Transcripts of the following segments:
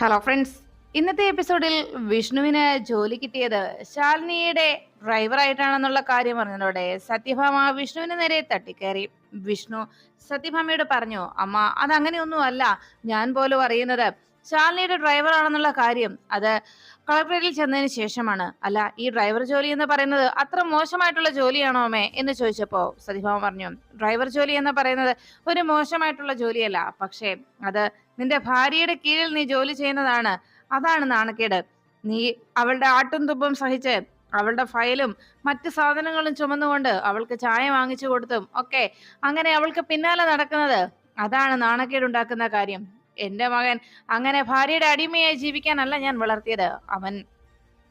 Hello friends ഇന്നത്തെ എപ്പിസോഡിൽ വിഷ്ണുവിന് ജോലി കിട്ടിയത് ശാലിനിയുടെ ഡ്രൈവറായിട്ടാണെന്നുള്ള കാര്യം പറഞ്ഞതോടെ സത്യഭാമ വിഷ്ണുവിന് നേരെ തട്ടിക്കയറി. വിഷ്ണു സത്യഭാമയോട് പറഞ്ഞു അമ്മ അതങ്ങനെയൊന്നും അല്ല ഞാൻ പോലും അറിയുന്നത് ശാലിനിയുടെ ഡ്രൈവറാണെന്നുള്ള കാര്യം അത് കളക്ടറേറ്റിൽ ചെന്നതിന് ശേഷമാണ്. അല്ല ഈ ഡ്രൈവർ ജോലി എന്ന് പറയുന്നത് അത്ര മോശമായിട്ടുള്ള ജോലിയാണോ അമ്മേ? എന്ന് ചോദിച്ചപ്പോ സതിഭാമ പറഞ്ഞു ഡ്രൈവർ ജോലി എന്ന് പറയുന്നത് ഒരു മോശമായിട്ടുള്ള ജോലിയല്ല. പക്ഷേ അത് നിന്റെ ഭാര്യയുടെ കീഴിൽ നീ ജോലി ചെയ്യുന്നതാണ്. അതാണ് നാണക്കേട്. നീ അവളുടെ ആട്ടും തുപ്പും സഹിച്ച് അവളുടെ ഫയലും മറ്റ് സാധനങ്ങളും ചുമന്നുകൊണ്ട് അവൾക്ക് ചായ വാങ്ങിച്ചു കൊടുത്തും ഒക്കെ അങ്ങനെ അവൾക്ക് പിന്നാലെ നടക്കുന്നത്. അതാണ് നാണക്കേടുണ്ടാക്കുന്ന കാര്യം. എന്റെ മകൻ അങ്ങനെ ഭാര്യയുടെ അടിമയായി ജീവിക്കാനല്ല ഞാൻ വളർത്തിയത്. അവൻ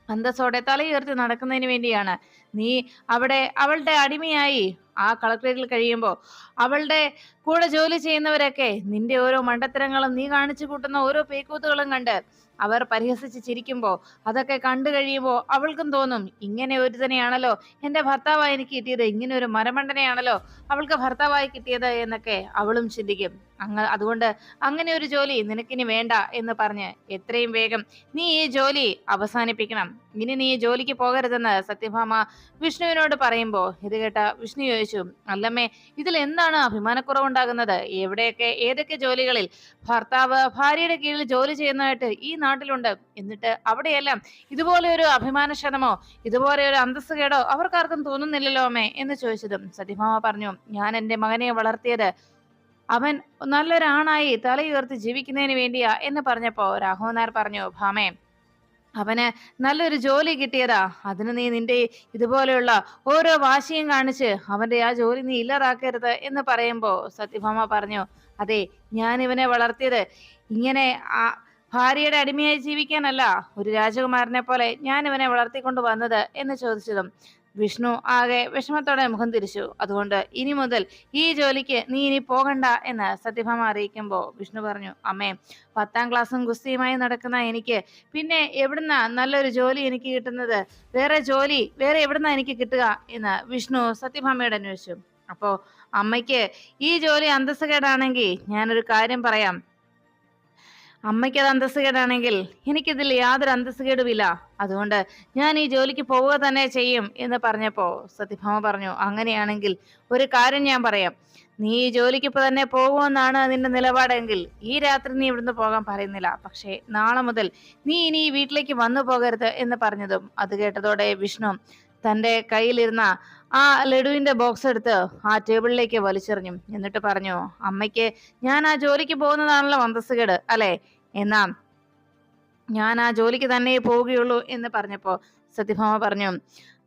അന്തസ്സോടെ തലയുയർത്തി നടക്കുന്നതിന് വേണ്ടിയാണ്. നീ അവിടെ അവളുടെ അടിമയായി. ആ കളക്ടറേറ്റിൽ കഴിയുമ്പോൾ അവളുടെ കൂടെ ജോലി ചെയ്യുന്നവരൊക്കെ നിന്റെ ഓരോ മണ്ടത്തരങ്ങളും നീ കാണിച്ചു കൂട്ടുന്ന ഓരോ പേക്കൂത്തുകളും കണ്ട് അവർ പരിഹസിച്ച് ചിരിക്കുമ്പോൾ അതൊക്കെ കണ്ടു കഴിയുമ്പോൾ അവൾക്കും തോന്നും ഇങ്ങനെ ഒരു തന്നെയാണല്ലോ എന്റെ ഭർത്താവായി എനിക്ക് കിട്ടിയത് ഇങ്ങനെ ഒരു മരമണ്ടനെയാണല്ലോ അവൾക്ക് ഭർത്താവായി കിട്ടിയത് എന്നൊക്കെ അവളും ചിന്തിക്കും. അങ്ങ അതുകൊണ്ട് അങ്ങനെ ഒരു ജോലി നിനക്കിനി വേണ്ട എന്ന് പറഞ്ഞ് എത്രയും വേഗം നീ ഈ ജോലി അവസാനിപ്പിക്കണം. ഇനി നീ ഈ ജോലിക്ക് പോകരുതെന്ന് സത്യഭാമ വിഷ്ണുവിനോട് പറയുമ്പോൾ ഇത് കേട്ട വിഷ്ണു ചോദിച്ചു അല്ലമ്മേ ഇതിൽ എന്താണ് അഭിമാനക്കുറവുണ്ടാകുന്നത്? എവിടെയൊക്കെ ഏതൊക്കെ ജോലികളിൽ? ഭർത്താവ് ഭാര്യയുടെ കീഴിൽ ജോലി ചെയ്യുന്നതായിട്ട് ഈ നാട്ടിലുണ്ട്. എന്നിട്ട് അവിടെയെല്ലാം ഇതുപോലെ ഒരു അഭിമാനക്ഷതമോ ഇതുപോലെ ഒരു അന്തസ്സുകേടോ അവർക്കാർക്കും തോന്നുന്നില്ലല്ലോ അമ്മേ? എന്ന് ചോദിച്ചതും സത്യഭാമ പറഞ്ഞു ഞാൻ എന്റെ മകനെ വളർത്തിയത് അവൻ നല്ലൊരാണായി തലയുയർത്തി ജീവിക്കുന്നതിന് വേണ്ടിയാ എന്ന് പറഞ്ഞപ്പോ രാഘവൻ നായർ പറഞ്ഞു ഭാമേ അവന് നല്ലൊരു ജോലി കിട്ടിയതാ. അതിന് നീ നിന്റെ ഇതുപോലെയുള്ള ഓരോ വാശിയും കാണിച്ച് അവന്റെ ആ ജോലി നീ ഇല്ലാതാക്കരുത് എന്ന് പറയുമ്പോ സത്യഭാമ പറഞ്ഞു അതെ ഞാൻ ഇവനെ വളർത്തിയത് ഇങ്ങനെ ആ ഭാര്യയുടെ അടിമയായി ജീവിക്കാനല്ല ഒരു രാജകുമാരനെ പോലെ ഞാൻ ഇവനെ വളർത്തിക്കൊണ്ട് വന്നത് എന്ന് ചോദിച്ചതും. വിഷ്ണു ആകെ വിഷമത്തോടെ മുഖം തിരിച്ചു. അതുകൊണ്ട് ഇനി മുതൽ ഈ ജോലിക്ക് നീ ഇനി പോകണ്ട എന്ന് സത്യഭാമ അറിയിക്കുമ്പോൾ വിഷ്ണു പറഞ്ഞു അമ്മേ പത്താം ക്ലാസ്സും ഗുസ്തിയുമായി നടക്കുന്ന എനിക്ക് പിന്നെ എവിടുന്ന നല്ലൊരു ജോലി എനിക്ക് കിട്ടുന്നത്? വേറെ ജോലി വേറെ എവിടുന്ന എനിക്ക് കിട്ടുക? എന്ന് വിഷ്ണു സത്യഭാമയോട് അന്വേഷിച്ചു. അപ്പോൾ അമ്മയ്ക്ക് ഈ ജോലി അന്തസ്സുകേടാണെങ്കിൽ ഞാനൊരു കാര്യം പറയാം. അമ്മയ്ക്ക് അത് അന്തസ്സുകേടാണെങ്കിൽ എനിക്കിതിൽ യാതൊരു അന്തസ്സുകേടുമില്ല. അതുകൊണ്ട് ഞാൻ ഈ ജോലിക്ക് പോവുക തന്നെ ചെയ്യും എന്ന് പറഞ്ഞപ്പോ സത്യഭാമ പറഞ്ഞു അങ്ങനെയാണെങ്കിൽ ഒരു കാര്യം ഞാൻ പറയാം. നീ ഈ ജോലിക്ക് ഇപ്പൊ തന്നെ പോകുമെന്നാണ് നിന്റെ നിലപാടെങ്കിൽ ഈ രാത്രി നീ ഇവിടുന്ന് പോകാൻ പറയുന്നില്ല. പക്ഷേ നാളെ മുതൽ നീ ഇനി വീട്ടിലേക്ക് വന്നു പോകരുത് എന്ന് പറഞ്ഞതും അത് കേട്ടതോടെ വിഷ്ണു തന്റെ കയ്യിലിരുന്ന ആ ലഡുവിന്റെ ബോക്സ് എടുത്ത് ആ ടേബിളിലേക്ക് വലിച്ചെറിഞ്ഞു. എന്നിട്ട് പറഞ്ഞു അമ്മയ്ക്ക് ഞാൻ ആ ജോലിക്ക് പോകുന്നതാണല്ലോ അന്തസ്സുകേട് അല്ലെ? എന്നാ ഞാൻ ആ ജോലിക്ക് തന്നെ പോവുകയുള്ളൂ എന്ന് പറഞ്ഞപ്പോ സത്യഭാമ പറഞ്ഞു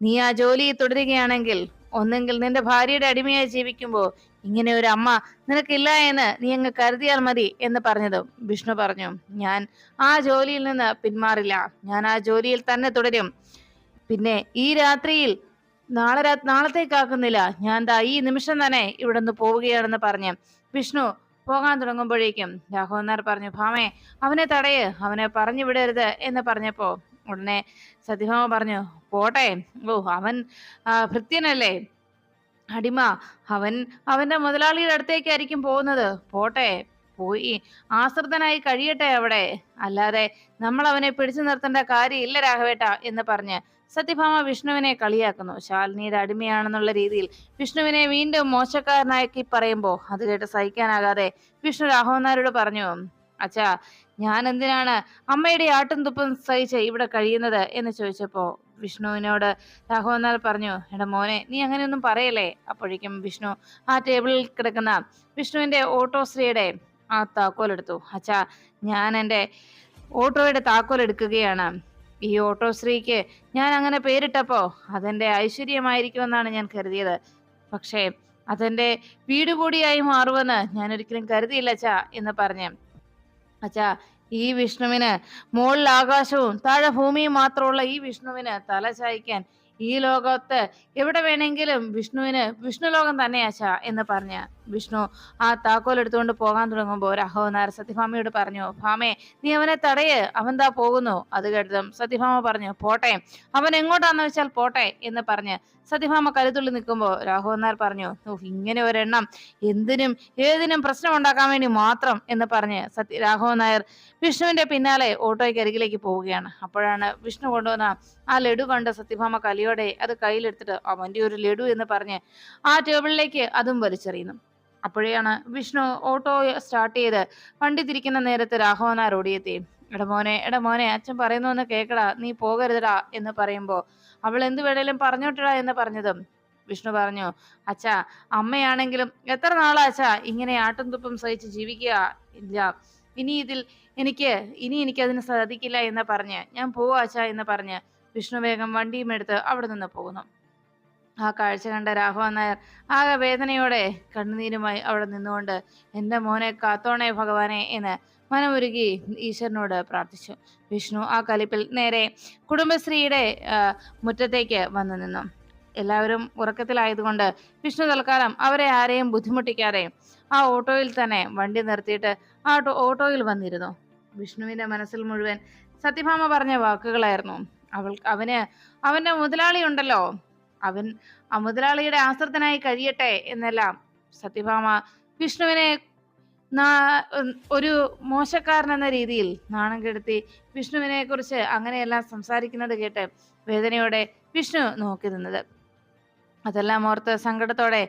നീ ആ ജോലി തുടരുകയാണെങ്കിൽ ഒന്നെങ്കിൽ നിന്റെ ഭാര്യയുടെ അടിമയായി ജീവിക്കുമ്പോൾ ഇങ്ങനെ ഒരു അമ്മ നിനക്കില്ല എന്ന് നീ അങ്ങ് കരുതിയാൽ മതി എന്ന് പറഞ്ഞതും വിഷ്ണു പറഞ്ഞു ഞാൻ ആ ജോലിയിൽ നിന്ന് പിന്മാറില്ല. ഞാൻ ആ ജോലിയിൽ തന്നെ തുടരും. പിന്നെ ഈ രാത്രിയിൽ നാളെ രാ നാളത്തേക്കാക്കുന്നില്ല ഞാൻ ദാ ഈ നിമിഷം തന്നെ ഇവിടെ നിന്ന് പോവുകയാണെന്ന് പറഞ്ഞ് വിഷ്ണു പോകാൻ തുടങ്ങുമ്പോഴേക്കും രാഘവന്നാർ പറഞ്ഞു ഭാമേ അവനെ തടയ്. അവനെ പറഞ്ഞു വിടരുത് എന്ന് പറഞ്ഞപ്പോ ഉടനെ സത്യഭാമ പറഞ്ഞു പോട്ടെ. ഓ അവൻ ഭൃത്യനല്ലേ? അടിമ. അവൻ അവന്റെ മുതലാളിയുടെ അടുത്തേക്കായിരിക്കും പോകുന്നത്. പോട്ടെ. പോയി ആശ്രിതനായി കഴിയട്ടെ അവിടെ. അല്ലാതെ നമ്മൾ അവനെ പിടിച്ചു നിർത്തേണ്ട കാര്യമില്ല രാഘവേട്ട എന്ന് പറഞ്ഞ് സത്യഭാമ വിഷ്ണുവിനെ കളിയാക്കുന്നു. ശാലിനിയുടെ അടിമയാണെന്നുള്ള രീതിയിൽ വിഷ്ണുവിനെ വീണ്ടും മോശക്കാരനാക്കി പറയുമ്പോൾ അത് കേട്ട് സഹിക്കാനാകാതെ വിഷ്ണു രാഘവനാരോട് പറഞ്ഞു അച്ഛാ ഞാൻ എന്തിനാണ് അമ്മയുടെ ആട്ടും തുപ്പും സഹിച്ച് ഇവിടെ കഴിയുന്നത്? എന്ന് ചോദിച്ചപ്പോൾ വിഷ്ണുവിനോട് രാഘവന്നാൽ പറഞ്ഞു എടാ മോനെ നീ അങ്ങനെയൊന്നും പറയല്ലേ? അപ്പോഴേക്കും വിഷ്ണു ആ ടേബിളിൽ കിടക്കുന്ന വിഷ്ണുവിന്റെ ഓട്ടോശ്രീയുടെ ആ താക്കോലെടുത്തു. അച്ഛാ ഞാൻ എന്റെ ഓട്ടോയുടെ താക്കോൽ എടുക്കുകയാണ് ഈ ഓട്ടോശ്രീക്ക് ഞാൻ അങ്ങനെ പേരിട്ടപ്പോ അതെന്റെ ഐശ്വര്യമായിരിക്കുമെന്നാണ് ഞാൻ കരുതിയത്. പക്ഷേ അതെന്റെ വീട് കൂടിയായി മാറുമെന്ന് ഞാൻ ഒരിക്കലും കരുതിയില്ല അച്ഛാ എന്ന് പറഞ്ഞു. അച്ഛാ ഈ വിഷ്ണുവിന് മുകളിൽ ആകാശവും താഴെ ഭൂമിയും മാത്രമുള്ള ഈ വിഷ്ണുവിന് തല ചായ്ക്കാൻ ഈ ലോകത്ത് എവിടെ വേണമെങ്കിലും വിഷ്ണുവിന് വിഷ്ണു ലോകം തന്നെയാച്ച എന്ന് പറഞ്ഞ വിഷ്ണു ആ താക്കോൽ എടുത്തുകൊണ്ട് പോകാൻ തുടങ്ങുമ്പോൾ രാഘവനാർ സത്യഭാമയോട് പറഞ്ഞു ഭാമേ നീ അവനെ തടയ് അവൻ താ പോകുന്നു. അത് കേട്ടതും സത്യഭാമ പറഞ്ഞു പോട്ടെ അവൻ എങ്ങോട്ടാന്ന് വെച്ചാൽ പോട്ടെ എന്ന് പറഞ്ഞ് സത്യഭാമ കരുതുള്ളി നിൽക്കുമ്പോൾ രാഘവനാർ പറഞ്ഞു "ഓ, ഇങ്ങനെ ഒരെണ്ണം എന്തിനും ഏതിനും പ്രശ്നം ഉണ്ടാക്കാൻ വേണ്ടി മാത്രം എന്ന് പറഞ്ഞ് സത്യ രാഘവൻ നായർ വിഷ്ണുവിന്റെ പിന്നാലെ ഓട്ടോയ്ക്ക് അരികിലേക്ക് പോവുകയാണ്. അപ്പോഴാണ് വിഷ്ണു കൊണ്ടുവന്ന ആ ലഡു കണ്ട് സത്യഭാമ കലിയോടെ അത് കയ്യിലെടുത്തിട്ട് അവന്റെ ഒരു ലഡു എന്ന് പറഞ്ഞ് ആ ടേബിളിലേക്ക് അതും വലിച്ചെറിയുന്നു. അപ്പോഴെയാണ് വിഷ്ണു ഓട്ടോ സ്റ്റാർട്ട് ചെയ്ത് വണ്ടി തിരിക്കുന്ന നേരത്ത് രാഘവൻ നായർ ഓടിയെത്തി എടാ മോനെ എടാ മോനെ അച്ഛൻ പറയുന്നു എന്ന് കേക്കടാ നീ പോകരുതടാ എന്ന് പറയുമ്പോ അവൾ എന്ത് വേണേലും പറഞ്ഞോട്ടടാ എന്ന് പറഞ്ഞതും വിഷ്ണു പറഞ്ഞു അച്ഛാ അമ്മയാണെങ്കിലും എത്ര നാളാ അച്ഛാ ഇങ്ങനെ ആട്ടും തുപ്പും സഹിച്ച് ജീവിക്കുക? ഇല്ല. ഇനി ഇതിൽ എനിക്ക് ഇനി എനിക്ക് അതിന് സാധിക്കില്ല എന്ന് പറഞ്ഞ് ഞാൻ പോവാ അച്ഛാ എന്ന് പറഞ്ഞ് വിഷ്ണു വേഗം വണ്ടിയും എടുത്ത് അവിടെ നിന്ന് പോകുന്നു. ആ കാഴ്ച കണ്ട രാഘവൻ നായർ ആകെ വേദനയോടെ കണ്ണുനീരുമായി അവിടെ നിന്നുകൊണ്ട് എന്റെ മോനെ കാത്തോണേ ഭഗവാനെ എന്ന് മനമുരുകി ഈശ്വരനോട് പ്രാർത്ഥിച്ചു. വിഷ്ണു ആ കലിപ്പിൽ നേരെ കുടുംബശ്രീയുടെ മുറ്റത്തേക്ക് വന്നു നിന്നു. എല്ലാവരും ഉറക്കത്തിലായതുകൊണ്ട് വിഷ്ണു തൽക്കാലം അവരെ ആരെയും ബുദ്ധിമുട്ടിക്കാതെ ആ ഓട്ടോയിൽ തന്നെ വണ്ടി നിർത്തിയിട്ട് ആ ഓട്ടോയിൽ വന്നിരുന്നു. വിഷ്ണുവിന്റെ മനസ്സിൽ മുഴുവൻ സത്യഭാമ പറഞ്ഞ വാക്കുകളായിരുന്നു. അവൾ അവന് അവന്റെ മുതലാളി ഉണ്ടല്ലോ. അവൻ ആ മുതലാളിയുടെ ആശ്രിതനായി കഴിയട്ടെ എന്നെല്ലാം. സത്യഭാമ വിഷ്ണുവിനെ ഒരു മോശക്കാരൻ എന്ന രീതിയിൽ നാണം കെടുത്തി വിഷ്ണുവിനെ കുറിച്ച് അങ്ങനെയെല്ലാം സംസാരിക്കുന്നത് കേട്ട് വേദനയോടെ വിഷ്ണു നോക്കി നിന്നത്. അതെല്ലാം ഓർത്ത് സങ്കടത്തോടെ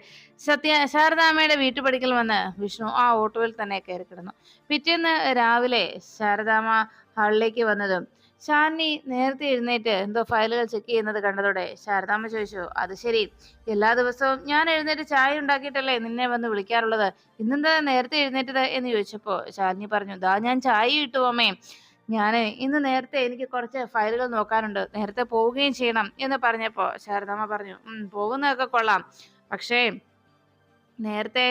സത്യ ശാരദാമ്മയുടെ വീട്ടുപടിക്കൽ വന്ന് വിഷ്ണു ആ ഓട്ടോയിൽ തന്നെ കയറി കിടന്നു. പിറ്റേന്ന് രാവിലെ ശാരദാമ്മ ഹാളിലേക്ക് വന്നതും ഷാനി നേരത്തെ എഴുന്നേറ്റ് എന്തോ ഫയലുകൾ ചെക്ക് ചെയ്യുന്നത് കണ്ടതോടെ ശാരദാമ്മ ചോദിച്ചു അത് ശരി. എല്ലാ ദിവസവും ഞാൻ എഴുന്നേറ്റ് ചായ ഉണ്ടാക്കിയിട്ടല്ലേ നിന്നെ വന്ന് വിളിക്കാറുള്ളത്? ഇന്നെന്താ നേരത്തെ എഴുന്നേറ്റത്? എന്ന് ചോദിച്ചപ്പോ ശാലിനി പറഞ്ഞു ദാ ഞാൻ ചായ ഇട്ടു അമ്മേ. ഞാൻ ഇന്ന് നേരത്തെ എനിക്ക് കുറച്ച് ഫയലുകൾ നോക്കാനുണ്ട്. നേരത്തെ പോവുകയും ചെയ്യണം. എന്ന് പറഞ്ഞപ്പോ ശാരദാമ്മ പറഞ്ഞു പോകുന്നതൊക്കെ കൊള്ളാം. പക്ഷേ നേരത്തെ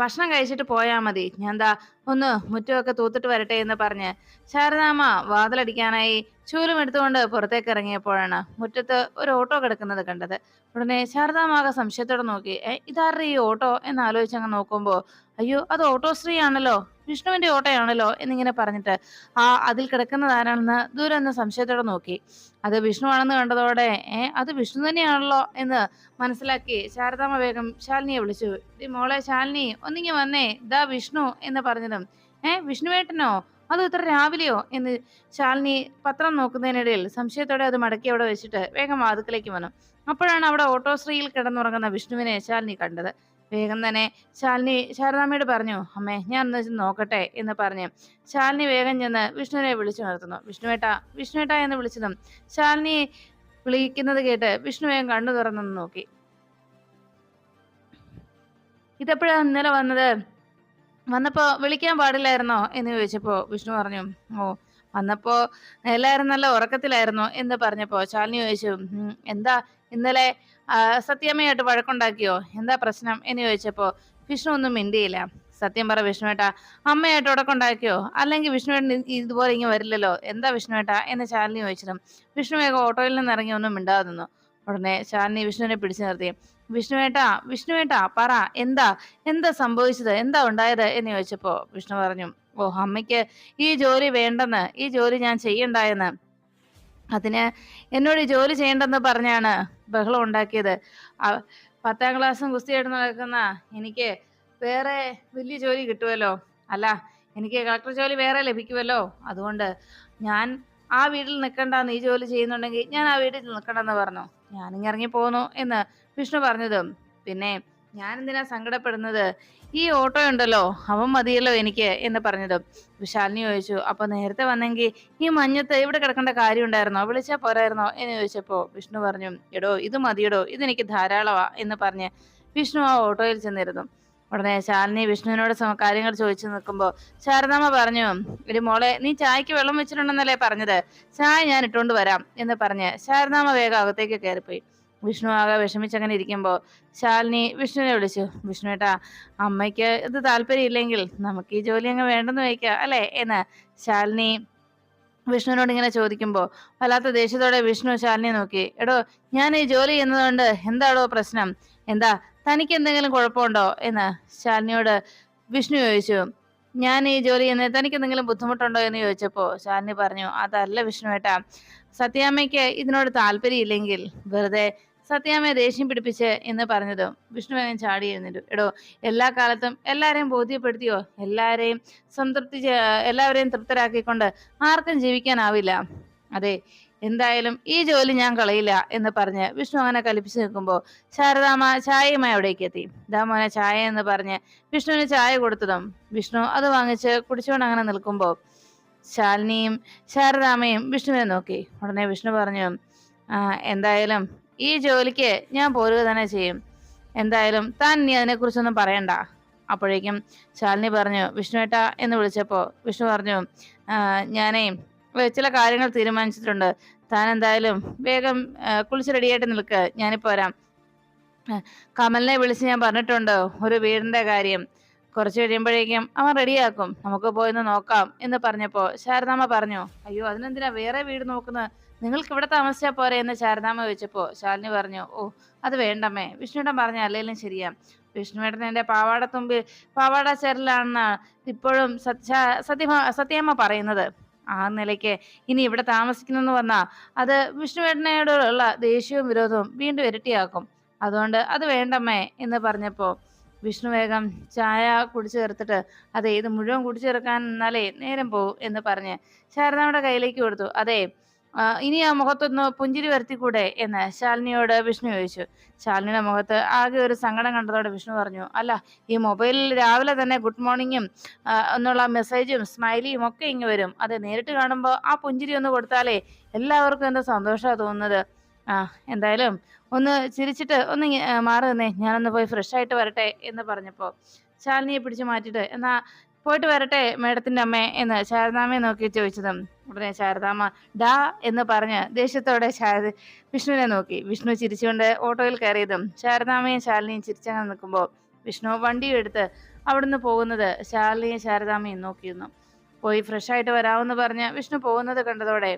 ഭക്ഷണം കഴിച്ചിട്ട് പോയാൽ മതി. ഞാൻ എന്താ ഒന്ന് മുറ്റമൊക്കെ തൂത്തിട്ട് വരട്ടെ എന്ന് പറഞ്ഞ്. ശാരദാമ്മ വാതിലടിക്കാനായി ചൂലും എടുത്തുകൊണ്ട് പുറത്തേക്ക് ഇറങ്ങിയപ്പോഴാണ് മുറ്റത്ത് ഒരു ഓട്ടോ കിടക്കുന്നത് കണ്ടത്. ഉടനെ ശാരദാമാകെ സംശയത്തോടെ നോക്കി. ഏ ഇതാരുടെ ഈ ഓട്ടോ? എന്ന് ആലോചിച്ചങ്ങ് നോക്കുമ്പോ അയ്യോ അത് ഓട്ടോ ശ്രീ ആണല്ലോ വിഷ്ണുവിന്റെ ഓട്ടോയാണല്ലോ എന്നിങ്ങനെ പറഞ്ഞിട്ട് ആ അതിൽ കിടക്കുന്നത് ആരാണെന്ന് ദൂരെ ഒന്ന് സംശയത്തോടെ നോക്കി. അത് വിഷ്ണു ആണെന്ന് കണ്ടതോടെ ഏ അത് വിഷ്ണു തന്നെയാണല്ലോ എന്ന് മനസ്സിലാക്കി ശാരദാമ്മ വേഗം ശാലിനിയെ വിളിച്ചു. ഈ മോളെ ശാലിനി ഒന്നിങ്ങി വന്നേ ദാ വിഷ്ണു എന്ന് പറഞ്ഞതും. ഏ വിഷ്ണുവേട്ടനോ? അത് ഇത്ര രാവിലെയോ? എന്ന് ശാലിനി പത്രം നോക്കുന്നതിനിടയിൽ സംശയത്തോടെ അത് മടക്കി അവിടെ വെച്ചിട്ട് വേഗം വാതുക്കലേക്ക് വന്നു. അപ്പോഴാണ് അവിടെ ഓട്ടോശ്രീയിൽ കിടന്നുറങ്ങുന്ന വിഷ്ണുവിനെ ശാലിനി കണ്ടത്. വേഗം തന്നെ ശാലിനി ശാരദാമ്മയോട് പറഞ്ഞു അമ്മേ ഞാൻ ഒന്ന് നോക്കട്ടെ എന്ന് പറഞ്ഞു ശാലിനി വേഗം ചെന്ന് വിഷ്ണുവിനെ വിളിച്ചു നിർത്തുന്നു. വിഷ്ണുവേട്ട വിഷ്ണുവേട്ട എന്ന് വിളിച്ചതും ശാലിനി വിളിക്കുന്നത് കേട്ട് വിഷ്ണു വേഗം കണ്ണു തുറന്നു നോക്കി. ഇതെപ്പോഴാണ് ഇന്നലെ വന്നത്? വന്നപ്പോ വിളിക്കാൻ പാടില്ലായിരുന്നോ? എന്ന് ചോദിച്ചപ്പോ വിഷ്ണു പറഞ്ഞു ഓ വന്നപ്പോ എല്ലാവരും നല്ല ഉറക്കത്തിലായിരുന്നു എന്ന് പറഞ്ഞപ്പോ ശാലിനി ചോദിച്ചു എന്താ ഇന്നലെ സത്യമ്മയായിട്ട് വഴക്കുണ്ടാക്കിയോ? എന്താ പ്രശ്നം? എന്ന് ചോദിച്ചപ്പോൾ വിഷ്ണു ഒന്നും മിണ്ടിയില്ല. സത്യം പറ വിഷ്ണുവേട്ടാ അമ്മയായിട്ട് ഉടക്കുണ്ടാക്കിയോ അല്ലെങ്കിൽ വിഷ്ണുവേട്ടൻ ഇതുപോലെ ഇങ്ങനെ വരില്ലല്ലോ? എന്താ വിഷ്ണുവേട്ടാ? എന്ന് ശാലിനി ചോദിച്ചതും വിഷ്ണുവേഗം ഓട്ടോയിൽ നിന്ന് ഇറങ്ങി ഒന്നും മിണ്ടാതെ നിന്നു? ഉടനെ ശാലിനി വിഷ്ണുവിനെ പിടിച്ചു നിർത്തി വിഷ്ണുവേട്ടാ വിഷ്ണുവേട്ടാ പറ എന്താ? എന്താ സംഭവിച്ചത്? എന്താ ഉണ്ടായത്? എന്ന് ചോദിച്ചപ്പോൾ വിഷ്ണു പറഞ്ഞു ഓ അമ്മയ്ക്ക് ഈ ജോലി വേണ്ടെന്ന് ഈ ജോലി ഞാൻ ചെയ്യണ്ടായെന്ന്. അതിന് എന്നോട് ജോലി ചെയ്യണ്ടെന്ന് പറഞ്ഞാണ് ബഹളം ഉണ്ടാക്കിയത്. പത്താം ക്ലാസ്സും കുസ്തിയായിട്ട് നടക്കുന്ന എനിക്ക് വേറെ വലിയ ജോലി കിട്ടുമല്ലോ അല്ല എനിക്ക് കളക്ടർ ജോലി വേറെ ലഭിക്കുമല്ലോ അതുകൊണ്ട് ഞാൻ ആ വീട്ടിൽ നിൽക്കണ്ട നീ ജോലി ചെയ്യുന്നുണ്ടെങ്കിൽ ഞാൻ ആ വീട്ടിൽ നിൽക്കണ്ടെന്ന് പറഞ്ഞു. ഞാനിങ്ങിറങ്ങി പോന്നു എന്ന് വിഷ്ണു പറഞ്ഞതും. പിന്നെ ഞാൻ എന്തിനാ സങ്കടപ്പെടുന്നത്? ഈ ഓട്ടോ ഉണ്ടല്ലോ അവൻ മതിയല്ലോ എനിക്ക് എന്ന് പറഞ്ഞതും. വിശാലിനി ചോദിച്ചു അപ്പൊ നേരത്തെ വന്നെങ്കിൽ ഈ മഞ്ഞത്ത് ഇവിടെ കിടക്കേണ്ട കാര്യം ഉണ്ടായിരുന്നോ വിളിച്ചാ പോരായിരുന്നോ? എന്ന് ചോദിച്ചപ്പോ വിഷ്ണു പറഞ്ഞു എടോ ഇത് മതിയടോ ഇതെനിക്ക് ധാരാളമാ എന്ന് പറഞ്ഞ് വിഷ്ണു ആ ഓട്ടോയിൽ ചെന്നിരുന്നു. ഉടനെ ശാലിനി വിഷ്ണുവിനോട് കാര്യങ്ങൾ ചോദിച്ചു നിൽക്കുമ്പോൾ ശാരദാമ്മ പറഞ്ഞു ഒരു മോളെ നീ ചായക്ക് വെള്ളം വെച്ചിട്ടുണ്ടെന്നല്ലേ പറഞ്ഞത്? ചായ ഞാൻ ഇട്ടുകൊണ്ട് വരാം എന്ന് പറഞ്ഞ് ശാരദാമ്മ വേഗം അകത്തേക്ക് കയറിപ്പോയി. വിഷ്ണു ആകെ വിഷമിച്ചങ്ങനെ ഇരിക്കുമ്പോൾ ശാലിനി വിഷ്ണുവിനെ വിളിച്ചു. വിഷ്ണു ഏട്ടാ അമ്മയ്ക്ക് ഇത് താല്പര്യമില്ലെങ്കിൽ നമുക്ക് ഈ ജോലി അങ്ങ് വേണ്ടെന്ന് വയ്ക്കാം അല്ലേ? എന്ന് ശാലിനി വിഷ്ണുവിനോട് ഇങ്ങനെ ചോദിക്കുമ്പോൾ വല്ലാത്ത ദേഷ്യത്തോടെ വിഷ്ണു ശാലിനെ നോക്കി. എടോ ഞാൻ ഈ ജോലി ചെയ്യുന്നതുകൊണ്ട് എന്താണോ പ്രശ്നം? എന്താ തനിക്ക് എന്തെങ്കിലും കുഴപ്പമുണ്ടോ? എന്ന് ശാലിനിയോട് വിഷ്ണു ചോദിച്ചു. ഞാൻ ഈ ജോലി ചെയ്യുന്നത് തനിക്ക് എന്തെങ്കിലും ബുദ്ധിമുട്ടുണ്ടോ എന്ന് ചോദിച്ചപ്പോൾ ശാലിനി പറഞ്ഞു അതല്ല വിഷ്ണു ഏട്ടാ സത്യാമ്മയ്ക്ക് ഇതിനോട് താല്പര്യമില്ലെങ്കിൽ വെറുതെ സത്യാമ്മയെ ദേഷ്യം പിടിപ്പിച്ച് എന്ന് പറഞ്ഞതും വിഷ്ണു വേഗം ചാടി എഴുന്നേറ്റു. എടോ എല്ലാ കാലത്തും എല്ലാവരെയും ബോധ്യപ്പെടുത്തിയോ? എല്ലാവരെയും സംതൃപ്തി എല്ലാവരെയും തൃപ്തരാക്കിക്കൊണ്ട് ആർക്കും ജീവിക്കാനാവില്ല. അതെ എന്തായാലും ഈ ജോലി ഞാൻ കളയില്ല എന്ന് പറഞ്ഞ് വിഷ്ണു അങ്ങനെ കലിപ്പിച്ചു നിൽക്കുമ്പോൾ ശാരദാമ്മ ചായയുമായി അവിടേക്ക് എത്തി. ദാമോനെ ചായ എന്ന് പറഞ്ഞ് വിഷ്ണുവിന് ചായ കൊടുത്തതും വിഷ്ണു അത് വാങ്ങിച്ച് കുടിച്ചുകൊണ്ട് അങ്ങനെ നിൽക്കുമ്പോൾ ശാലിനിയും ശാരദാമ്മയും വിഷ്ണുവിനെ നോക്കി. ഉടനെ വിഷ്ണു പറഞ്ഞു എന്തായാലും ഈ ജോലിക്ക് ഞാൻ പോരുക തന്നെ ചെയ്യും. എന്തായാലും താൻ ഇനി അതിനെക്കുറിച്ചൊന്നും പറയണ്ട. അപ്പോഴേക്കും ശാലിനി പറഞ്ഞു വിഷ്ണുവേട്ട എന്ന് വിളിച്ചപ്പോൾ വിഷ്ണു പറഞ്ഞു ഞാനേ ചില കാര്യങ്ങൾ തീരുമാനിച്ചിട്ടുണ്ട്. താൻ എന്തായാലും വേഗം കുളിച്ച് റെഡിയായിട്ട് നിൽക്ക്. ഞാനിപ്പോൾ വരാം. കമലിനെ വിളിച്ച് ഞാൻ പറഞ്ഞിട്ടുണ്ട് ഒരു വീടിന്റെ കാര്യം. കുറച്ച് കഴിയുമ്പോഴേക്കും അവൻ റെഡിയാക്കും നമുക്ക് പോയി നോക്കാം എന്ന് പറഞ്ഞപ്പോൾ ശാരദാമ്മ പറഞ്ഞു അയ്യോ അതിനെന്തിനാ വേറെ വീട് നോക്കുന്നത്? നിങ്ങൾക്ക് ഇവിടെ താമസിച്ചാൽ പോരെ എന്ന് ശാരദാമ്മ ചോദിച്ചപ്പോൾ ശാലിനി പറഞ്ഞു ഓ അത് വേണ്ടമ്മേ. വിഷ്ണുവേട്ടൻ പറഞ്ഞ അല്ലെങ്കിലും ശരിയാ. വിഷ്ണുവേട്ടൻ എന്റെ പാവാട തുമ്പിൽ പാവാട ചേരലാണെന്നാണ് ഇപ്പോഴും സത്യ സത്യമ്മ പറയുന്നത്. ആ നിലയ്ക്ക് ഇനി ഇവിടെ താമസിക്കുന്നെന്ന് വന്നാൽ അത് വിഷ്ണുവേട്ടനോടുള്ള ദേഷ്യവും വിരോധവും വീണ്ടും ഇരട്ടിയാക്കും. അതുകൊണ്ട് അത് വേണ്ടമ്മേ എന്ന് പറഞ്ഞപ്പോൾ വിഷ്ണു വേഗം ചായ കുടിച്ചു ചേർത്തിട്ട് അതെ ഇത് മുഴുവൻ കുടിച്ചു ചേർക്കാൻ നിന്നാലേ നേരം പോവും എന്ന് പറഞ്ഞ് ശാരദാമ്മയുടെ കയ്യിലേക്ക് കൊടുത്തു. അതെ ഇനി ആ മുഖത്തൊന്ന് പുഞ്ചിരി വരുത്തിക്കൂടെ എന്ന് ശാലിനിയോട് വിഷ്ണു ചോദിച്ചു. ശാലിനിയുടെ മുഖത്ത് ആകെ ഒരു സങ്കടം കണ്ടതോടെ വിഷ്ണു പറഞ്ഞു അല്ല ഈ മൊബൈലിൽ രാവിലെ തന്നെ ഗുഡ് മോർണിംഗും എന്നുള്ള മെസ്സേജും സ്മൈലിയും ഒക്കെ ഇങ്ങ് വരും. അത് നേരിട്ട് കാണുമ്പോൾ ആ പുഞ്ചിരി ഒന്ന് കൊടുത്താലേ എല്ലാവർക്കും എന്താ സന്തോഷമാണ് തോന്നുന്നത്. ആ എന്തായാലും ഒന്ന് ചിരിച്ചിട്ട് ഒന്ന് മാറി നിന്നേ. ഞാനൊന്ന് പോയി ഫ്രഷ് ആയിട്ട് വരട്ടെ എന്ന് പറഞ്ഞപ്പോൾ ശാലിനിയെ പിടിച്ചു മാറ്റിയിട്ട് എന്നാ പോയിട്ട് വരട്ടെ മേഡത്തിന്റെ അമ്മ എന്ന് ശാരദാമ്മയെ നോക്കി ചോദിച്ചതും ഉടനെ ശാരദാമ്മ ഡാ എന്ന് പറഞ്ഞ് ദേഷ്യത്തോടെ ശാരദ വിഷ്ണുവിനെ നോക്കി. വിഷ്ണു ചിരിച്ചുകൊണ്ട് ഓട്ടോയിൽ കയറിയതും ശാരദാമ്മയും ശാലിനിയും ചിരിച്ചങ്ങനെ നിൽക്കുമ്പോൾ വിഷ്ണു വണ്ടിയും എടുത്ത് അവിടുന്ന് പോകുന്നത് ശാലിനിയും ശാരദാമ്മയും നോക്കിയിരുന്നു. പോയി ഫ്രഷ് ആയിട്ട് വരാമെന്ന് പറഞ്ഞ് വിഷ്ണു പോകുന്നത് കണ്ടതോടെ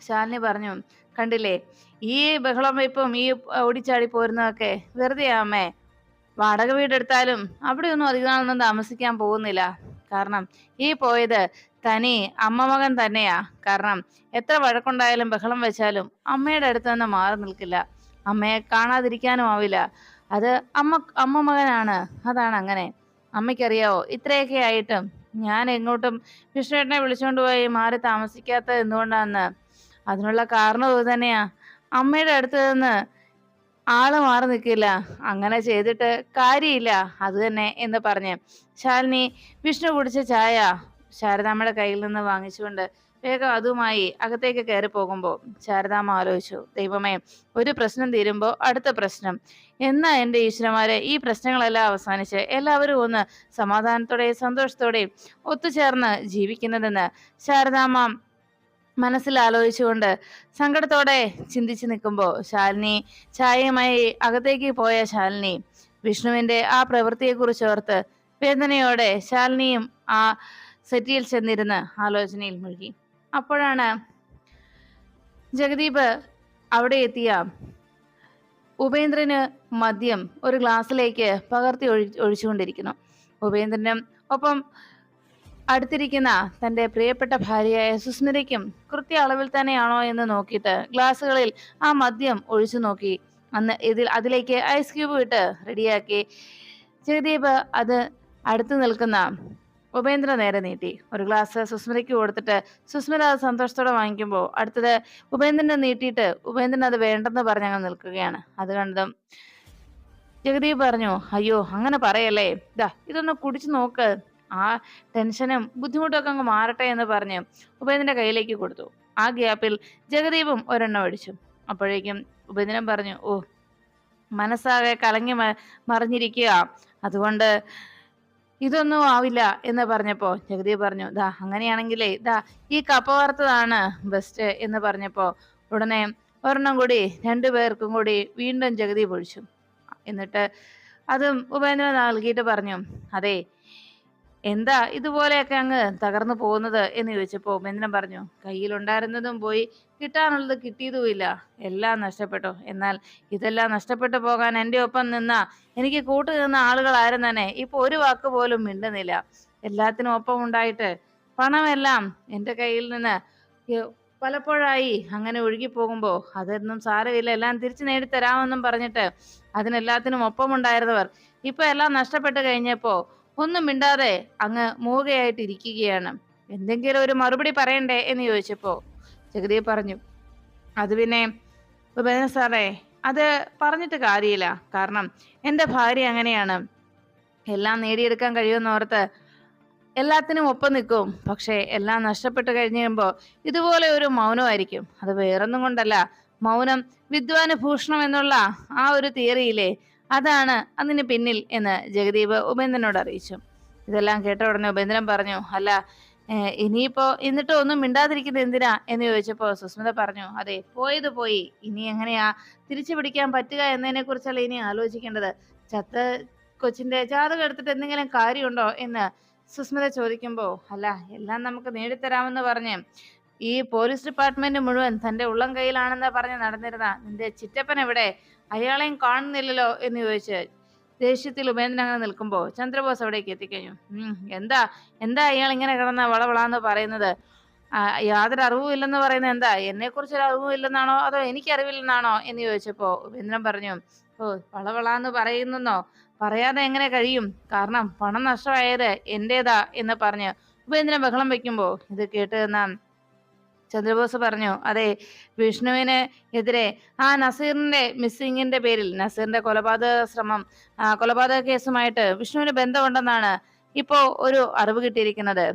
ശാലിനി പറഞ്ഞു കണ്ടില്ലേ ഈ ബഹളം വയ്പും ഈ ഓടിച്ചാടി പോരുന്നതൊക്കെ വെറുതെ അമ്മേ. വാടക വീടെടുത്താലും അവിടെ ഒന്നും അധികം നാളൊന്നും താമസിക്കാൻ പോകുന്നില്ല. കാരണം ഈ പോയത് തനി അമ്മ മകൻ തന്നെയാ. കാരണം എത്ര വഴക്കുണ്ടായാലും ബഹളം വെച്ചാലും അമ്മയുടെ അടുത്ത് തന്നെ മാറി നിൽക്കില്ല. അമ്മയെ കാണാതിരിക്കാനും ആവില്ല. അത് അമ്മ അമ്മ മകനാണ്. അതാണ് അങ്ങനെ. അമ്മയ്ക്കറിയാവോ ഇത്രയൊക്കെ ആയിട്ടും ഞാൻ എങ്ങോട്ടും വിഷ്ണുവേട്ടനെ വിളിച്ചുകൊണ്ട് പോയി മാറി താമസിക്കാത്തത് എന്തുകൊണ്ടാന്ന്? അതിനുള്ള കാരണം തന്നെയാ അമ്മയുടെ അടുത്ത് നിന്ന് ആൾ മാറി നിൽക്കില്ല അങ്ങനെ ചെയ്തിട്ട് കാര്യമില്ല. അത് തന്നെ എന്ന് പറഞ്ഞ്. ശാലിനി വിഷ്ണു കുടിച്ച ചായ ശാരദാമ്മയുടെ കയ്യിൽ നിന്ന് വാങ്ങിച്ചുകൊണ്ട് വേഗം അതുമായി അകത്തേക്ക് കയറി പോകുമ്പോൾ ശാരദാമ്മ ആലോചിച്ചു. ദൈവമേ ഒരു പ്രശ്നം തീരുമ്പോൾ അടുത്ത പ്രശ്നം. എന്നാ എന്റെ ഈശ്വരന്മാരെ ഈ പ്രശ്നങ്ങളെല്ലാം അവസാനിച്ച് എല്ലാവരും ഒന്ന് സമാധാനത്തോടെയും സന്തോഷത്തോടെയും ഒത്തുചേർന്ന് ജീവിക്കുന്നതെന്ന് ശാരദാമ്മ മനസ്സിൽ ആലോചിച്ചുകൊണ്ട് സങ്കടത്തോടെ ചിന്തിച്ചു നിൽക്കുമ്പോൾ ശാലിനി ചായയുമായി അകത്തേക്ക് പോയ ശാലിനി വിഷ്ണുവിന്റെ ആ പ്രവൃത്തിയെക്കുറിച്ച് ഓർത്ത് വേദനയോടെ ശാലിനിയും ആ സെറ്റിയിൽ ചെന്നിരുന്ന് ആലോചനയിൽ മുഴുകി. അപ്പോഴാണ് ജഗദീപ് അവിടെ എത്തിയ ഉപേന്ദ്രന് മദ്യം ഒരു ഗ്ലാസ്സിലേക്ക് പകർത്തി ഒഴി ഒഴിച്ചുകൊണ്ടിരിക്കുന്നു. ഉപേന്ദ്രനും ഒപ്പം അടുത്തിരിക്കുന്ന തന്റെ പ്രിയപ്പെട്ട ഭാര്യയായ സുസ്മിതയ്ക്കും കൃത്യ അളവിൽ തന്നെയാണോ എന്ന് നോക്കിയിട്ട് ഗ്ലാസ്സുകളിൽ ആ മദ്യം ഒഴിച്ചു നോക്കി. അന്ന് ഇതിൽ അതിലേക്ക് ഐസ് ക്യൂബ് ഇട്ട് റെഡിയാക്കി ജഗദീപ് അത് അടുത്ത് നിൽക്കുന്ന ഉപേന്ദ്ര നേരെ നീട്ടി. ഒരു ഗ്ലാസ് സുസ്മിതയ്ക്ക് കൊടുത്തിട്ട് സുസ്മിത അത് സന്തോഷത്തോടെ വാങ്ങിക്കുമ്പോൾ അടുത്തത് ഉപേന്ദ്രനെ നീട്ടിയിട്ട് ഉപേന്ദ്രൻ അത് വേണ്ടെന്ന് പറഞ്ഞ് അങ്ങ് നിൽക്കുകയാണ്. അത് കണ്ടതും ജഗദീപ് പറഞ്ഞു അയ്യോ അങ്ങനെ പറയല്ലേ. ഇതാ ഇതൊന്ന് കുടിച്ചു നോക്ക്. ആ ടെൻഷനും ബുദ്ധിമുട്ടൊക്കെ അങ്ങ് മാറട്ടെ എന്ന് പറഞ്ഞ് ഉപേന്ദ്രന്റെ കയ്യിലേക്ക് കൊടുത്തു. ആ ഗ്യാപ്പിൽ ജഗദീപും ഒരെണ്ണം അടിച്ചു. അപ്പോഴേക്കും ഉപേന്ദ്രൻ പറഞ്ഞു ഓ മനസ്സാകെ കലങ്ങി മറിഞ്ഞിരിക്കുക. അതുകൊണ്ട് ഇതൊന്നും ആവില്ല എന്ന് പറഞ്ഞപ്പോൾ ജഗദീപ് പറഞ്ഞു ദാ അങ്ങനെയാണെങ്കിലേ ദാ ഈ കപ്പ വറുത്തതാണ് ബെസ്റ്റ് എന്ന് പറഞ്ഞപ്പോൾ ഉടനെ ഒരെണ്ണം കൂടി രണ്ടു പേർക്കും കൂടി വീണ്ടും ജഗദീപ് ഒഴിച്ചു. എന്നിട്ട് അതും ഉപേന്ദ്രൻ നൽകിയിട്ട് പറഞ്ഞു അതെ എന്താ ഇതുപോലെയൊക്കെ അങ്ങ് തകർന്നു പോകുന്നത് എന്ന് ചോദിച്ചപ്പോ ഉപേന്ദ്രൻ പറഞ്ഞു കയ്യിലുണ്ടായിരുന്നതും പോയി കിട്ടാനുള്ളത് കിട്ടിയതുമില്ല. എല്ലാം നഷ്ടപ്പെട്ടു. എന്നാൽ ഇതെല്ലാം നഷ്ടപ്പെട്ടു പോകാൻ എന്റെ ഒപ്പം നിന്ന എനിക്ക് കൂട്ടു നിന്ന ആളുകളാരും തന്നെ ഇപ്പൊ ഒരു വാക്ക് പോലും മിണ്ടുന്നില്ല. എല്ലാത്തിനും ഒപ്പം ഉണ്ടായിട്ട് പണമെല്ലാം എന്റെ കയ്യിൽ നിന്ന് പലപ്പോഴായി അങ്ങനെ ഒഴുകി പോകുമ്പോൾ അതൊന്നും സാരമില്ല. എല്ലാം തിരിച്ചു നേടിത്തരാമെന്നും പറഞ്ഞിട്ട് അതിനെല്ലാത്തിനും ഒപ്പമുണ്ടായിരുന്നവർ. ഇപ്പൊ എല്ലാം നഷ്ടപ്പെട്ട് കഴിഞ്ഞപ്പോ ഒന്നും മിണ്ടാതെ അങ്ങ് മൂകയായിട്ട് ഇരിക്കുകയാണ്. എന്തെങ്കിലും ഒരു മറുപടി പറയണ്ടേ എന്ന് ചോദിച്ചപ്പോ ജഗതി പറഞ്ഞു അത് പിന്നെ ഉപേന സാറേ അത് പറഞ്ഞിട്ട് കാര്യമില്ല. കാരണം എന്റെ ഭാര്യ അങ്ങനെയാണ്. എല്ലാം നേടിയെടുക്കാൻ കഴിയുമെന്ന് ഓർത്ത് എല്ലാത്തിനും ഒപ്പം നിൽക്കും. പക്ഷേ എല്ലാം നഷ്ടപ്പെട്ട് കഴിഞ്ഞ് കഴിയുമ്പോൾ ഇതുപോലെ ഒരു മൗനമായിരിക്കും. അത് വേറൊന്നും കൊണ്ടല്ല. മൗനം വിദ്വാന് ഭൂഷണം എന്നുള്ള ആ ഒരു തിയറിയില്ലേ അതാണ് അതിന് പിന്നിൽ എന്ന് ജഗദീപ് ഉപേന്ദ്രനോട് അറിയിച്ചു. ഇതെല്ലാം കേട്ട ഉടനെ ഉപേന്ദ്രൻ പറഞ്ഞു അല്ല ഇനിയിപ്പോ എന്നിട്ട് ഒന്നും മിണ്ടാതിരിക്കുന്നത് എന്തിനാ? എന്ന് ചോദിച്ചപ്പോ സുസ്മിത പറഞ്ഞു അതെ പോയത് പോയി. ഇനി എങ്ങനെയാ? തിരിച്ചു പിടിക്കാൻ പറ്റുക എന്നതിനെ കുറിച്ചല്ല ഇനി ആലോചിക്കേണ്ടത്? ചത്ത കൊച്ചിന്റെ ജാതകം എടുത്തിട്ട് എന്തെങ്കിലും കാര്യമുണ്ടോ? എന്ന് സുസ്മിത ചോദിക്കുമ്പോ അല്ല എല്ലാം നമുക്ക് നേടിത്തരാമെന്ന് പറഞ്ഞ് ഈ പോലീസ് ഡിപ്പാർട്ട്മെന്റ് മുഴുവൻ തന്റെ ഉള്ളം കയ്യിലാണെന്ന് പറഞ്ഞ് നടന്നിരുന്ന നിന്റെ ചിറ്റപ്പൻ എവിടെ? അയാളെയും കാണുന്നില്ലല്ലോ എന്ന് ചോദിച്ച് ദേഷ്യത്തിൽ ഉപേന്ദ്രൻ അങ്ങനെ നിൽക്കുമ്പോ ചന്ദ്രബോസ് അവിടേക്ക് എത്തിക്കഴിഞ്ഞു. എന്താ എന്താ അയാൾ ഇങ്ങനെ കിടന്ന വളവളാന്ന് പറയുന്നത്? യാതൊരു അറിവും ഇല്ലെന്ന് പറയുന്നത് എന്താ? എന്നെ കുറിച്ചൊരു അറിവും ഇല്ലെന്നാണോ? അതോ എനിക്ക് അറിവില്ലെന്നാണോ എന്ന് ചോദിച്ചപ്പോ ഉപേന്ദ്രൻ പറഞ്ഞു ഓ വളവളാന്ന് പറയുന്നെന്നോ? പറയാതെ എങ്ങനെ കഴിയും? കാരണം പണം നഷ്ടമായത് എന്റേതാ എന്ന് പറഞ്ഞ് ഉപേന്ദ്രൻ ബഹളം വെക്കുമ്പോ ഇത് കേട്ട് നിന്ന ചന്ദ്രബോസ് പറഞ്ഞു? അതെ വിഷ്ണുവിന് എതിരെ. ആ നസീറിന്റെ മിസ്സിങ്ങിന്റെ പേരിൽ നസീറിന്റെ കൊലപാതക ശ്രമം കൊലപാതക കേസുമായിട്ട് വിഷ്ണുവിന് ബന്ധമുണ്ടെന്നാണ് ഇപ്പോ ഒരു അറിവ് കിട്ടിയിരിക്കുന്നത്.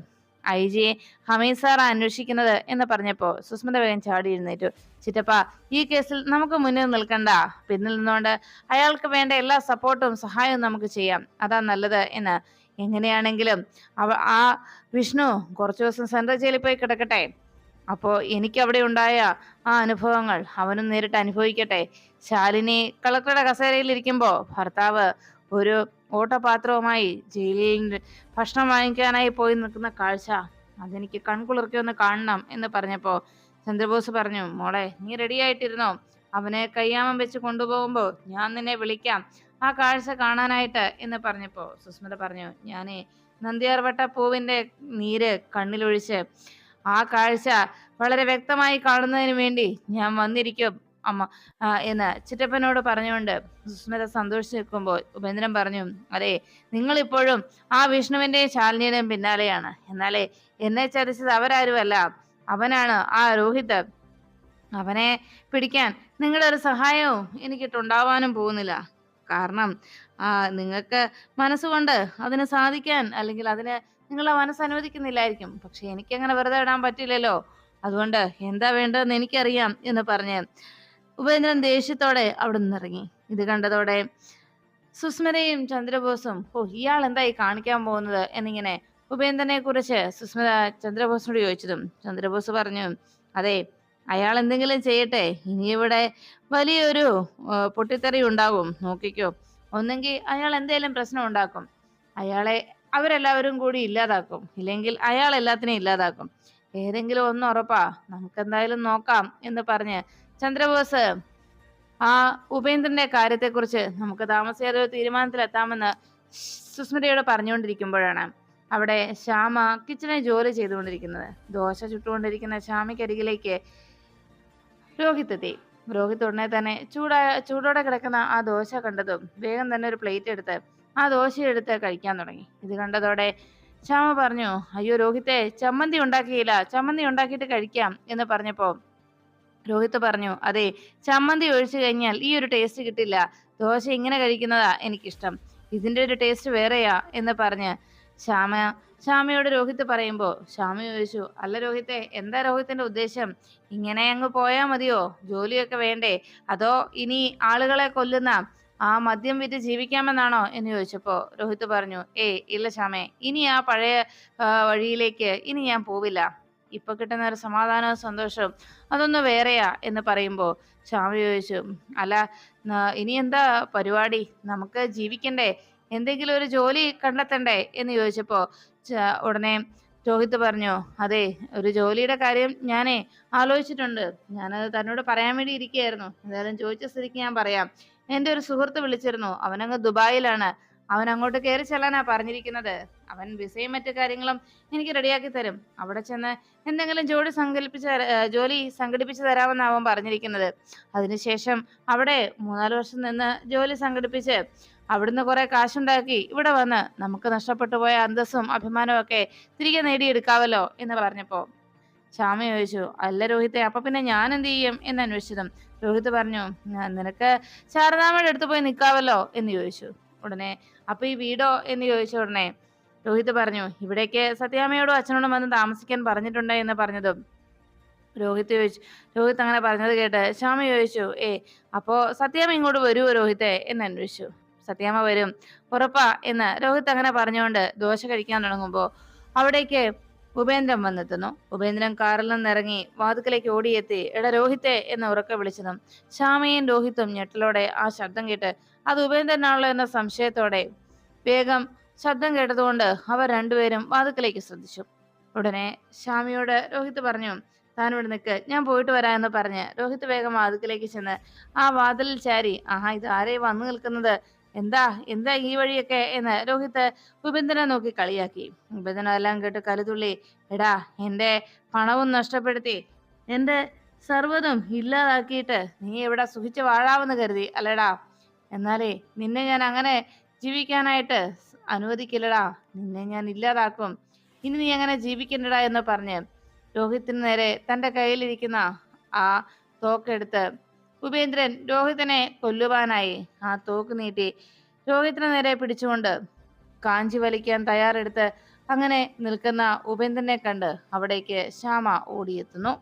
ഐ ജി ഹമീദ് സാർ അന്വേഷിക്കുന്നത് എന്ന് പറഞ്ഞപ്പോ സുസ്മിത വേഗം ചാടി എഴുന്നേറ്റു. ചിറ്റപ്പ ഈ കേസിൽ നമുക്ക് മുന്നിൽ നിൽക്കണ്ട. പിന്നിൽ നിന്നുകൊണ്ട് അയാൾക്ക് വേണ്ട എല്ലാ സപ്പോർട്ടും സഹായവും നമുക്ക് ചെയ്യാം. അതാ നല്ലത് എന്ന്. എങ്ങനെയാണെങ്കിലും അവ ആ വിഷ്ണു കുറച്ചു ദിവസം സെൻട്രൽ ജയിലിൽ പോയി കിടക്കട്ടെ. അപ്പോ എനിക്ക് അവിടെ ഉണ്ടായ ആ അനുഭവങ്ങൾ അവനും നേരിട്ട് അനുഭവിക്കട്ടെ. ശാലിനി കളക്ടറുടെ കസേരയിൽ ഇരിക്കുമ്പോ ഭർത്താവ് ഒരു ഓട്ടപാത്രവുമായി ജയിലിൽ ഭക്ഷണം വാങ്ങിക്കാനായി പോയി നിൽക്കുന്ന കാഴ്ച അതെനിക്ക് കൺകുളിർക്കി ഒന്ന് കാണണം എന്ന് പറഞ്ഞപ്പോ ചന്ദ്രബോസ് പറഞ്ഞു മോളെ നീ റെഡി ആയിട്ടിരുന്നോ? അവനെ കയ്യാമം വെച്ച് കൊണ്ടുപോകുമ്പോ ഞാൻ നിന്നെ വിളിക്കാം. ആ കാഴ്ച കാണാനായിട്ട് എന്ന് പറഞ്ഞപ്പോൾ സുസ്മിത പറഞ്ഞു ഞാനേ നന്ദിയാർവട്ട പൂവിന്റെ നീര് കണ്ണിലൊഴിച്ച് ആ കാഴ്ച വളരെ വ്യക്തമായി കാണുന്നതിന് വേണ്ടി ഞാൻ വന്നിരിക്കും അമ്മ. എന്ന് ചിറ്റപ്പനോട് പറഞ്ഞുകൊണ്ട് സുസ്മിത സന്തോഷിച്ച് നിൽക്കുമ്പോൾ ഉപേന്ദ്രൻ പറഞ്ഞു അതെ നിങ്ങളിപ്പോഴും ആ വിഷ്ണുവിന്റെ ശാലിനിയുടെയും പിന്നാലെയാണ്. എന്നാലേ എന്നെ ചതിച്ചത് അവരാരുമല്ല. അവനാണ് ആ രോഹിത്. അവനെ പിടിക്കാൻ നിങ്ങളുടെ ഒരു സഹായവും എനിക്കിട്ടുണ്ടാവാനും പോകുന്നില്ല. കാരണം നിങ്ങൾക്ക് മനസ്സുകൊണ്ട് അതിന് സാധിക്കാൻ അല്ലെങ്കിൽ അതിന് നിങ്ങളെ മനസ്സ് അനുവദിക്കുന്നില്ലായിരിക്കും പക്ഷെ എനിക്കങ്ങനെ വെറുതെ ഇടാൻ പറ്റില്ലല്ലോ. അതുകൊണ്ട് എന്താ വേണ്ടതെന്ന് എനിക്കറിയാം എന്ന് പറഞ്ഞ് ഉപേന്ദ്രൻ ദേഷ്യത്തോടെ അവിടെ നിന്നിറങ്ങി ഇത് കണ്ടതോടെ സുസ്മിതയും ചന്ദ്രബോസും ഓ ഇയാൾ എന്തായി കാണിക്കാൻ പോകുന്നത്? എന്നിങ്ങനെ ഉപേന്ദ്രനെ കുറിച്ച് സുസ്മിത ചന്ദ്രബോസിനോട് ചോദിച്ചതും ചന്ദ്രബോസ് പറഞ്ഞു അതെ അയാൾ എന്തെങ്കിലും ചെയ്യട്ടെ. ഇനി ഇവിടെ വലിയൊരു പൊട്ടിത്തെറി ഉണ്ടാകും. നോക്കിക്കോ. ഒന്നെങ്കിൽ അയാൾ എന്തെങ്കിലും പ്രശ്നം ഉണ്ടാക്കും. അയാളെ അവരെല്ലാവരും കൂടി ഇല്ലാതാക്കും. ഇല്ലെങ്കിൽ അയാൾ എല്ലാത്തിനെയും ഇല്ലാതാക്കും. ഏതെങ്കിലും ഒന്ന് ഉറപ്പാ നമുക്ക് എന്തായാലും നോക്കാം എന്ന് പറഞ്ഞ് ചന്ദ്രബോസ് ആ ഉപേന്ദ്രന്റെ കാര്യത്തെക്കുറിച്ച് നമുക്ക് താമസിയാതെ ഒരു തീരുമാനത്തിലെത്താമെന്ന് സുസ്മിതയോട് പറഞ്ഞുകൊണ്ടിരിക്കുമ്പോഴാണ് അവിടെ ശ്യാമ കിച്ചണിൽ ജോലി ചെയ്തുകൊണ്ടിരിക്കുന്നത്. ദോശ ചുട്ടുകൊണ്ടിരിക്കുന്ന ശ്യാമയ്ക്കരികിലേക്ക് രോഹിത് എത്തി രോഹിത് ഉടനെ തന്നെ ചൂടായ ചൂടോടെ കിടക്കുന്ന ആ ദോശ കണ്ടതും വേഗം തന്നെ ഒരു പ്ലേറ്റ് എടുത്ത് ആ ദോശയെടുത്ത് കഴിക്കാൻ തുടങ്ങി. ഇത് കണ്ടതോടെ ശ്യാമ പറഞ്ഞു അയ്യോ രോഹിത്തെ ചമ്മന്തി ഉണ്ടാക്കിയില്ല ചമ്മന്തി ഉണ്ടാക്കിയിട്ട് കഴിക്കാം എന്ന് പറഞ്ഞപ്പോ രോഹിത് പറഞ്ഞു അതെ ചമ്മന്തി ഒഴിച്ചു കഴിഞ്ഞാൽ ഈ ഒരു ടേസ്റ്റ് കിട്ടില്ല. ദോശ ഇങ്ങനെ കഴിക്കുന്നതാ എനിക്കിഷ്ടം. ഇതിന്റെ ഒരു ടേസ്റ്റ് വേറെയാ എന്ന് പറഞ്ഞ് ശ്യാമ ശ്യാമയോട് രോഹിത് പറയുമ്പോൾ ശ്യാമ ചോദിച്ചു അല്ല രോഹിത്തെ എന്താ രോഹിത്തിന്റെ ഉദ്ദേശം? ഇങ്ങനെ അങ്ങ് പോയാ മതിയോ? ജോലിയൊക്കെ വേണ്ടേ? അതോ ഇനി ആളുകളെ കൊല്ലുന്ന ആ മദ്യം വിറ്റ് ജീവിക്കാമെന്നാണോ എന്ന് ചോദിച്ചപ്പോ രോഹിത് പറഞ്ഞു ഏയ് ഇല്ല ശാമേ ഇനി ആ പഴയ വഴിയിലേക്ക് ഇനി ഞാൻ പോവില്ല. ഇപ്പൊ കിട്ടുന്ന ഒരു സമാധാനവും സന്തോഷവും അതൊന്ന് വേറെയാ എന്ന് പറയുമ്പോ ശ്യാമ ചോദിച്ചു അല്ല ഇനി എന്താ പരിപാടി? നമുക്ക് ജീവിക്കണ്ടേ? എന്തെങ്കിലും ഒരു ജോലി കണ്ടെത്തണ്ടേ? എന്ന് ചോദിച്ചപ്പോ ഉടനെ രോഹിത് പറഞ്ഞു അതെ ഒരു ജോലിയുടെ കാര്യം ഞാനേ ആലോചിച്ചിട്ടുണ്ട്. ഞാനത് തന്നോട് പറയാൻ വേണ്ടി ഇരിക്കുകയായിരുന്നു. എന്തായാലും ചോദിച്ച സ്ഥിതിക്ക് ഞാൻ പറയാം. എന്റെ ഒരു സുഹൃത്ത് വിളിച്ചിരുന്നു. അവനങ്ങ് ദുബായിലാണ്. അവൻ അങ്ങോട്ട് കയറി ചെല്ലാനാ പറഞ്ഞിരിക്കുന്നത്. അവൻ വിസയും മറ്റു കാര്യങ്ങളും എനിക്ക് റെഡിയാക്കി തരും. അവിടെ ചെന്ന് എന്തെങ്കിലും ജോലി സങ്കല്പിച്ച് ജോലി സംഘടിപ്പിച്ച് തരാമെന്ന് പറഞ്ഞിരിക്കുന്നത്. അതിനുശേഷം അവിടെ മൂന്നാൽ വർഷം നിന്ന് ജോലി സംഘടിപ്പിച്ച് അവിടുന്ന് കുറെ കാശുണ്ടാക്കി ഇവിടെ വന്ന് നമുക്ക് നഷ്ടപ്പെട്ടു പോയ അന്തസ്സും അഭിമാനവും ഒക്കെ തിരികെ നേടിയെടുക്കാവല്ലോ എന്ന് പറഞ്ഞപ്പോ ശ്യാമ ചോദിച്ചു അല്ല രോഹിത്തെ അപ്പൊ പിന്നെ ഞാൻ എന്ത് ചെയ്യും? എന്ന് അന്വേഷിച്ചതും രോഹിത് പറഞ്ഞു "ഞാൻ- നിനക്ക് ശാരദാമ്മയുടെ അടുത്ത് പോയി നിൽക്കാവല്ലോ എന്ന് ചോദിച്ചു. ഉടനെ അപ്പൊ ഈ വീടോ? എന്ന് ചോദിച്ച ഉടനെ രോഹിത് പറഞ്ഞു ഇവിടേക്ക് സത്യാമ്മയോടും അച്ഛനോടും വന്ന് താമസിക്കാൻ പറഞ്ഞിട്ടുണ്ട് എന്ന് പറഞ്ഞതും. രോഹിത് ചോദിച്ചു രോഹിത് അങ്ങനെ പറഞ്ഞത് കേട്ട് ശ്യാമ ചോദിച്ചു ഏ അപ്പോ സത്യാമ്മ ഇങ്ങോട്ട് വരുമോ രോഹിത്തെ? എന്ന് അന്വേഷിച്ചു. സത്യാമ്മ വരും ഉറപ്പാ എന്ന് രോഹിത് അങ്ങനെ പറഞ്ഞുകൊണ്ട് ദോശ കഴിക്കാൻ തുടങ്ങുമ്പോ അവിടേക്ക് ഉപേന്ദ്രൻ വന്നെത്തുന്നു. ഉപേന്ദ്രൻ കാറിൽ നിന്നിറങ്ങി വാതുക്കലേക്ക് ഓടിയെത്തി. എട രോഹിത്തെ എന്ന് ഉറക്കെ വിളിച്ചതും ശ്യാമയും രോഹിത്തും ഞെട്ടലോടെ ആ ശബ്ദം കേട്ട് അത് ഉപേന്ദ്രനാണല്ലോ എന്ന സംശയത്തോടെ വേഗം ശബ്ദം കേട്ടതുകൊണ്ട് അവർ രണ്ടുപേരും വാതുക്കലേക്ക് ശ്രദ്ധിച്ചു. ഉടനെ ശ്യാമിയോട് രോഹിത് പറഞ്ഞു താൻ ഇവിടെ നിൽക്ക് ഞാൻ പോയിട്ട് വരാം എന്ന് പറഞ്ഞ് രോഹിത് വേഗം വാതുക്കലേക്ക് ചെന്ന് ആ വാതിലിൽ ചാരി ആഹാ ഇത് ആരെ വന്നു നിൽക്കുന്നത്? എന്താ എന്താ ഈ വഴിയൊക്കെ എന്ന് രോഹിത് ഉപേന്ദ്രനെ നോക്കി കളിയാക്കി. ഉപേന്ദ്രൻ എല്ലാം കേട്ട് കരുതുള്ളി എടാ എന്റെ പണവും നഷ്ടപ്പെടുത്തി എന്റെ സർവതും ഇല്ലാതാക്കിയിട്ട് നീ ഇവിടെ സുഖിച്ച് വാഴാമെന്ന് കരുതി അല്ലടാ. എന്നാലേ നിന്നെ ഞാൻ അങ്ങനെ ജീവിക്കാനായിട്ട് അനുവദിക്കില്ലടാ. നിന്നെ ഞാൻ ഇല്ലാതാക്കും. ഇനി നീ അങ്ങനെ ജീവിക്കണ്ടടാ എന്ന് പറഞ്ഞ് രോഹിത്തിന് നേരെ തന്റെ കയ്യിലിരിക്കുന്ന ആ തോക്കെടുത്ത് ഉപേന്ദ്രൻ രോഹിതനെ കൊല്ലുവാനായി ആ തോക്ക് നീട്ടി. രോഹിതനെ നേരെ പിടിച്ചുകൊണ്ട് കാഞ്ചി വലിക്കാൻ തയ്യാറെടുത്ത് അങ്ങനെ നിൽക്കുന്ന ഉപേന്ദ്രനെ കണ്ട് അവിടേക്ക് ശ്യാമ ഓടിയെത്തുന്നു.